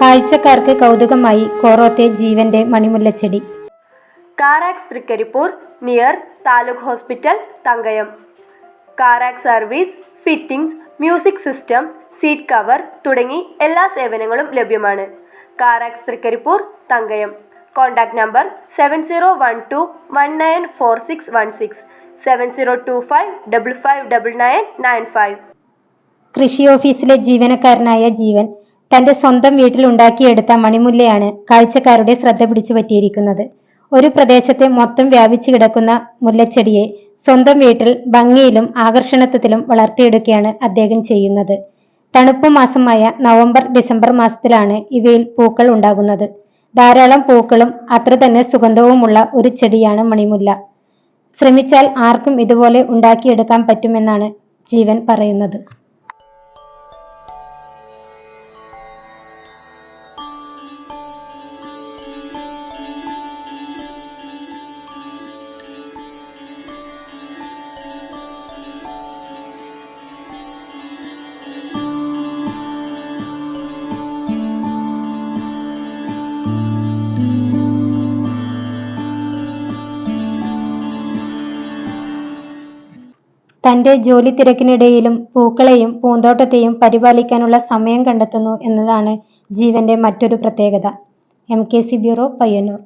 കാഴ്ചക്കാർക്ക് കൗതുകമായി കോറോത്തെ ജീവന്റെ മണിമുല്ലച്ചെടി. Carax Trikaripur near taluk hospital Thankayam. Carax service fittings music system seat cover തുടങ്ങി എല്ലാ സേവനങ്ങളും ലഭ്യമാണ്. Carax Trikaripur Thankayam. Contact number seven zero one two one nine four six one six seven zero two five double five double nine nine five കൃഷി ഓഫീസിലെ ജീവനക്കാരനായ ജീവൻ തന്റെ സ്വന്തം വീട്ടിൽ ഉണ്ടാക്കിയെടുത്ത മണിമുല്ലയാണ് കാഴ്ചക്കാരുടെ ശ്രദ്ധ പിടിച്ചു പറ്റിയിരിക്കുന്നത്. ഒരു പ്രദേശത്തെ മൊത്തം വ്യാപിച്ചു കിടക്കുന്ന മുല്ലച്ചെടിയെ സ്വന്തം വീട്ടിൽ ഭംഗിയിലും ആകർഷണത്വത്തിലും വളർത്തിയെടുക്കുകയാണ് അദ്ദേഹം ചെയ്യുന്നത്. തണുപ്പ് മാസമായ നവംബർ ഡിസംബർ മാസത്തിലാണ് ഇവയിൽ പൂക്കൾ ഉണ്ടാകുന്നത്. ധാരാളം പൂക്കളും അത്ര തന്നെ സുഗന്ധവുമുള്ള ഒരു ചെടിയാണ് മണിമുല്ല. ശ്രമിച്ചാൽ ആർക്കും ഇതുപോലെ ഉണ്ടാക്കിയെടുക്കാൻ പറ്റുമെന്നാണ് ജീവൻ പറയുന്നത്. തന്റെ ജോലി തിരക്കിനിടയിലും പൂക്കളെയും പൂന്തോട്ടത്തെയും പരിപാലിക്കാനുള്ള സമയം കണ്ടെത്തുന്നു എന്നതാണ് ജീവന്റെ മറ്റൊരു പ്രത്യേകത. M K C bureau Payyanur